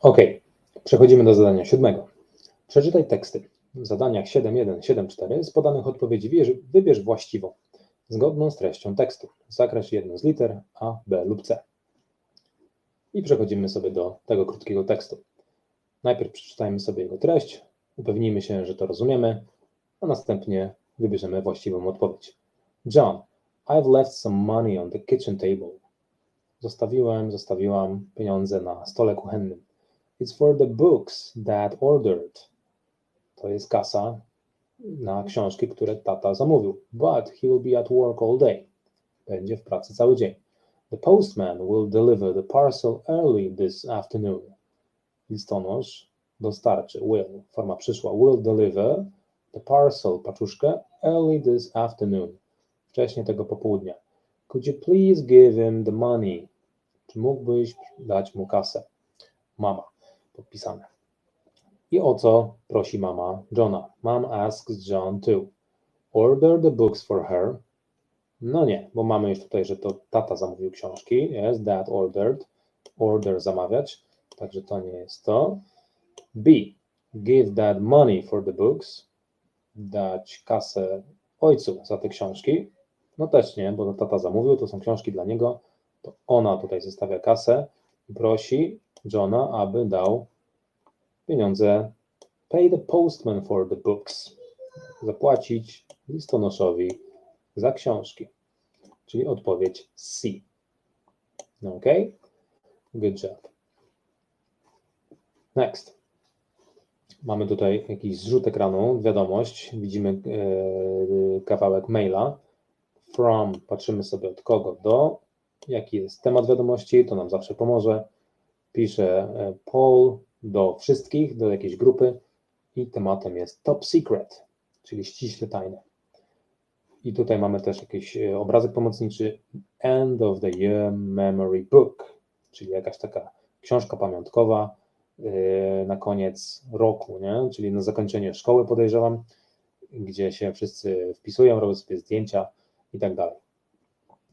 Ok, przechodzimy do zadania siódmego. Przeczytaj teksty. W zadaniach 7.1, 7.4 z podanych odpowiedzi wybierz, właściwą, zgodną z treścią tekstu. Zakreśl jedną z liter A, B lub C. I przechodzimy sobie do tego krótkiego tekstu. Najpierw przeczytajmy sobie jego treść, upewnijmy się, że to rozumiemy, a następnie wybierzemy właściwą odpowiedź. John, I've left some money on the kitchen table. Zostawiłem, zostawiłam pieniądze na stole kuchennym. It's for the books that ordered. To jest kasa na książki, które tata zamówił. But he will be at work all day. Będzie w pracy cały dzień. The postman will deliver the parcel early this afternoon. Listonosz dostarczy, will, forma przyszła, will deliver the parcel, paczuszkę, early this afternoon. Wcześniej tego popołudnia. Could you please give him the money? Czy mógłbyś dać mu kasę? Mama, podpisane. I o co prosi mama Johna? Mom asks John to order the books for her. No nie, bo mamy już tutaj, że to tata zamówił książki. Yes, dad ordered. Order zamawiać. Także to nie jest to. B. Give dad money for the books. Dać kasę ojcu za te książki. No też nie, bo tata zamówił, to są książki dla niego. To ona tutaj zostawia kasę prosi Johna, aby dał pieniądze. Pay the postman for the books. Zapłacić listonoszowi za książki. Czyli odpowiedź C. Ok? Good job. Next. Mamy tutaj jakiś zrzut ekranu, wiadomość. Widzimy e, kawałek maila. From, patrzymy sobie od kogo do. Jaki jest temat wiadomości, to nam zawsze pomoże. Pisze e, Paul do wszystkich, do jakiejś grupy i tematem jest top secret, czyli ściśle tajne. I tutaj mamy też jakiś e, obrazek pomocniczy End of the Year Memory Book, czyli jakaś taka książka pamiątkowa e, na koniec roku, nie? czyli na zakończenie szkoły podejrzewam, gdzie się wszyscy wpisują, robią sobie zdjęcia i tak dalej.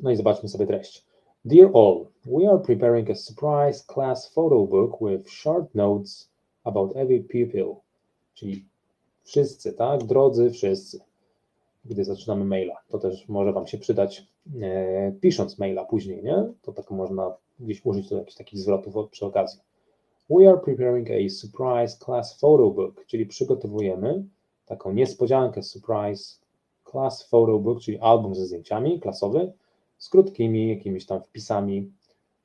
No i zobaczmy sobie treść. Dear all, we are preparing a surprise class photo book with short notes about every pupil. Czyli wszyscy, tak? Drodzy wszyscy. Gdy zaczynamy maila, to też może Wam się przydać, e, pisząc maila później, nie? To tak można gdzieś użyć do jakichś takich zwrotów przy okazji. We are preparing a surprise class photo book, czyli przygotowujemy taką niespodziankę surprise class photo book, czyli album ze zdjęciami klasowy, z krótkimi jakimiś tam wpisami,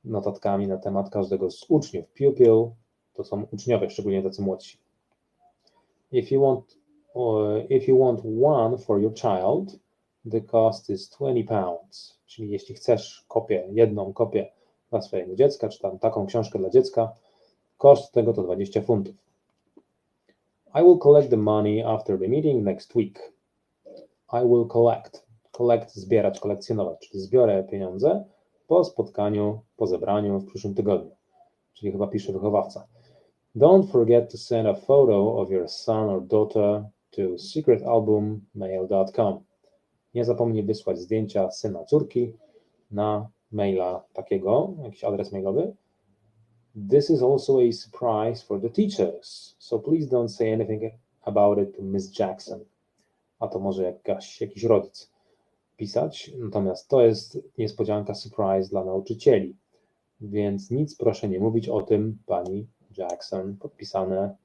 notatkami na temat każdego z uczniów. Pupil to są uczniowie, szczególnie tacy młodsi. If you want, uh, if you want one for your child, the cost is 20 pounds. Czyli jeśli chcesz kopię, jedną kopię dla swojego dziecka, czy tam taką książkę dla dziecka, koszt tego to 20 funtów. I will collect the money after the meeting next week. I will collect collect, zbierać, kolekcjonować, czyli zbiorę pieniądze po spotkaniu, po zebraniu w przyszłym tygodniu. Czyli chyba pisze wychowawca. Don't forget to send a photo of your son or daughter to secretalbummail.com. Nie zapomnij wysłać zdjęcia syna, córki na maila takiego, jakiś adres mailowy. This is also a surprise for the teachers, so please don't say anything about it to Miss Jackson. A to może jakaś, jakiś rodzic pisać, natomiast to jest niespodzianka, surprise dla nauczycieli. Więc nic proszę nie mówić o tym, pani Jackson, podpisane.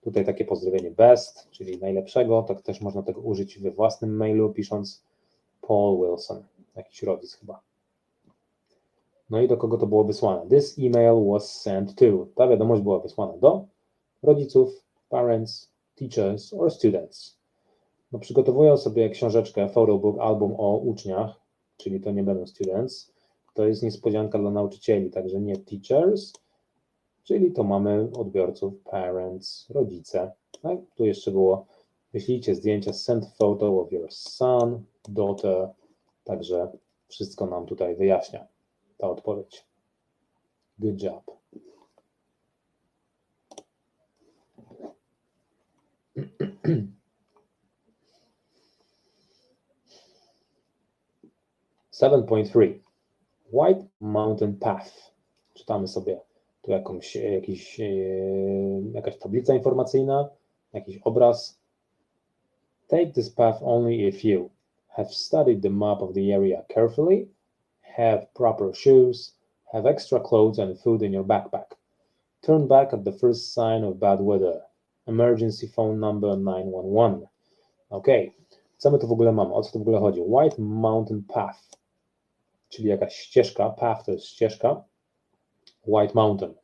Tutaj takie pozdrowienie best, czyli najlepszego, tak też można tego użyć we własnym mailu, pisząc Paul Wilson, jakiś rodzic chyba. No i do kogo to było wysłane? This email was sent to. Ta wiadomość była wysłana do rodziców, parents, teachers or students no, przygotowują sobie książeczkę, photobook, album o uczniach, czyli to nie będą students, to jest niespodzianka dla nauczycieli, także nie teachers, czyli to mamy odbiorców, parents, rodzice. Tak? Tu jeszcze było, wyślijcie zdjęcia, send photo of your son, daughter, także wszystko nam tutaj wyjaśnia ta odpowiedź. Good job. 7.3 White Mountain Path. Czytamy sobie tu jakąś, jakiś, e, jakaś tablica informacyjna, jakiś obraz. Take this path only if you have studied the map of the area carefully, have proper shoes, have extra clothes and food in your backpack. Turn back at the first sign of bad weather. Emergency phone number 911. Ok, co my tu w ogóle mamy? O co tu w ogóle chodzi? White Mountain Path, czyli jakaś ścieżka. Path to jest ścieżka. White Mountain,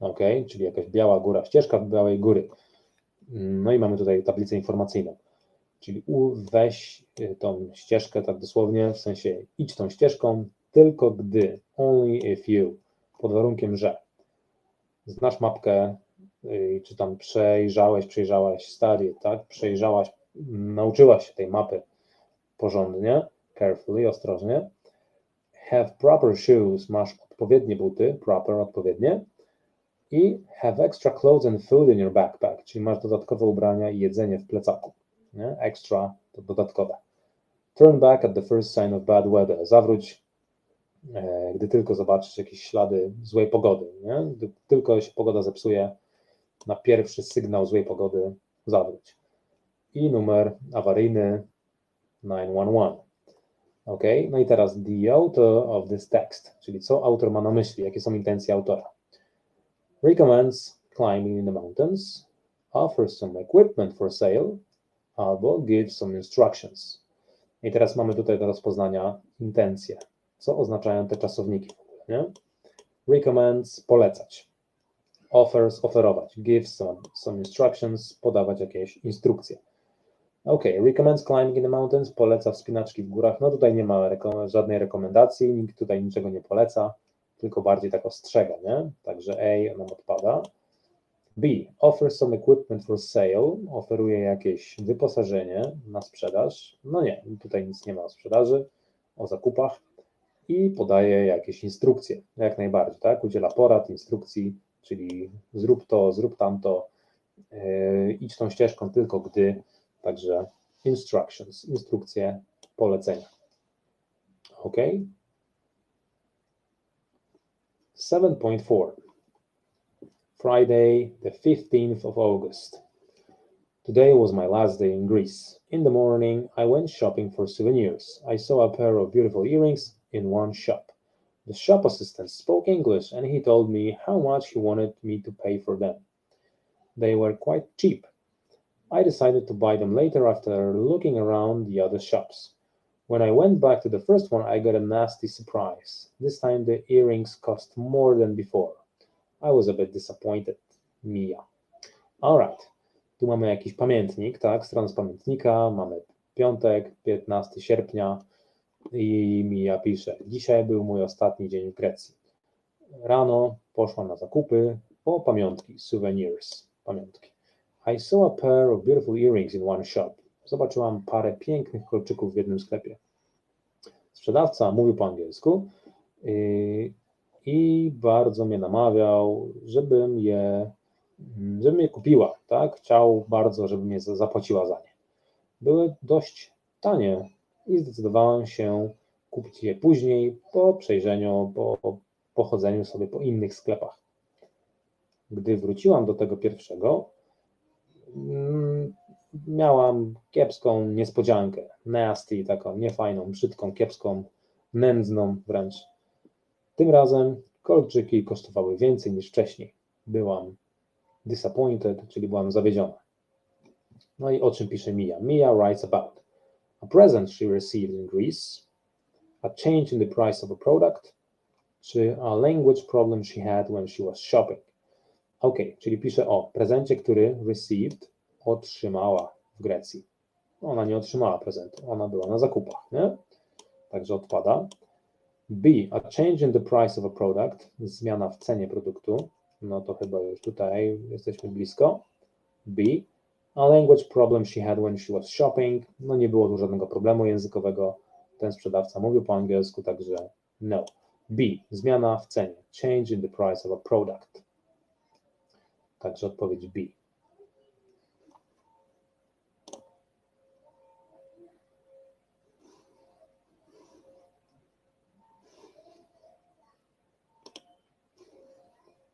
ok, czyli jakaś biała góra, ścieżka białej góry. No i mamy tutaj tablicę informacyjną. Czyli weź y, tą ścieżkę tak dosłownie, w sensie idź tą ścieżką, tylko gdy, only if you, pod warunkiem, że znasz mapkę, y, czy tam przejrzałeś, przejrzałaś stadię, tak, przejrzałaś, nauczyłaś się tej mapy porządnie, carefully, ostrożnie, have proper shoes, masz odpowiednie buty, proper, odpowiednie, i have extra clothes and food in your backpack, czyli masz dodatkowe ubrania i jedzenie w plecaku. Nie? Extra to dodatkowe. Turn back at the first sign of bad weather. Zawróć, e, gdy tylko zobaczysz jakieś ślady złej pogody. Nie? Gdy tylko się pogoda zepsuje, na pierwszy sygnał złej pogody zawróć. I numer awaryjny 911. Ok, no i teraz the author of this text, czyli co autor ma na myśli, jakie są intencje autora. Recommends climbing in the mountains, offers some equipment for sale, albo give some instructions. I teraz mamy tutaj do rozpoznania intencje. Co oznaczają te czasowniki nie? Recommends, polecać. Offers, oferować. Give some, some instructions, podawać jakieś instrukcje. Ok, recommends climbing in the mountains, poleca wspinaczki w górach. No tutaj nie ma reko żadnej rekomendacji, nikt tutaj niczego nie poleca, tylko bardziej tak ostrzega, nie? Także A nam odpada. B. Offer some equipment for sale. Oferuje jakieś wyposażenie na sprzedaż. No nie, tutaj nic nie ma o sprzedaży, o zakupach. I podaje jakieś instrukcje, jak najbardziej, tak? Udziela porad, instrukcji, czyli zrób to, zrób tamto, yy, idź tą ścieżką tylko gdy, także instructions, instrukcje, polecenia. OK? 7.4 Friday, the 15th of August. Today was my last day in Greece. In the morning, I went shopping for souvenirs. I saw a pair of beautiful earrings in one shop. The shop assistant spoke English and he told me how much he wanted me to pay for them. They were quite cheap. I decided to buy them later after looking around the other shops. When I went back to the first one, I got a nasty surprise. This time the earrings cost more than before. I was a bit disappointed. Mia. Alright. Tu mamy jakiś pamiętnik, tak? Strona z pamiętnika. Mamy piątek, 15 sierpnia i Mia pisze. Dzisiaj był mój ostatni dzień w Grecji. Rano poszłam na zakupy po pamiątki, souvenirs, pamiątki. I saw a pair of beautiful earrings in one shop. Zobaczyłam parę pięknych kolczyków w jednym sklepie. Sprzedawca mówił po angielsku yy, i bardzo mnie namawiał, żebym je, mm, żebym je kupiła, tak? Chciał bardzo, żebym je zapłaciła za nie. Były dość tanie i zdecydowałem się kupić je później po przejrzeniu, po pochodzeniu sobie po innych sklepach. Gdy wróciłam do tego pierwszego, miałam kiepską niespodziankę, nasty, taką niefajną, brzydką, kiepską, nędzną wręcz tym razem kolczyki kosztowały więcej niż wcześniej. Byłam disappointed, czyli byłam zawiedziona. No i o czym pisze Mia? Mia writes about a present she received in Greece, a change in the price of a product, czy a language problem she had when she was shopping. Ok, czyli pisze o prezencie, który received, otrzymała w Grecji. Ona nie otrzymała prezentu, ona była na zakupach, nie? Także odpada. B. A change in the price of a product. Zmiana w cenie produktu. No to chyba już tutaj jesteśmy blisko. B. A language problem she had when she was shopping. No nie było tu żadnego problemu językowego. Ten sprzedawca mówił po angielsku, także no. B. Zmiana w cenie. Change in the price of a product. Także odpowiedź B.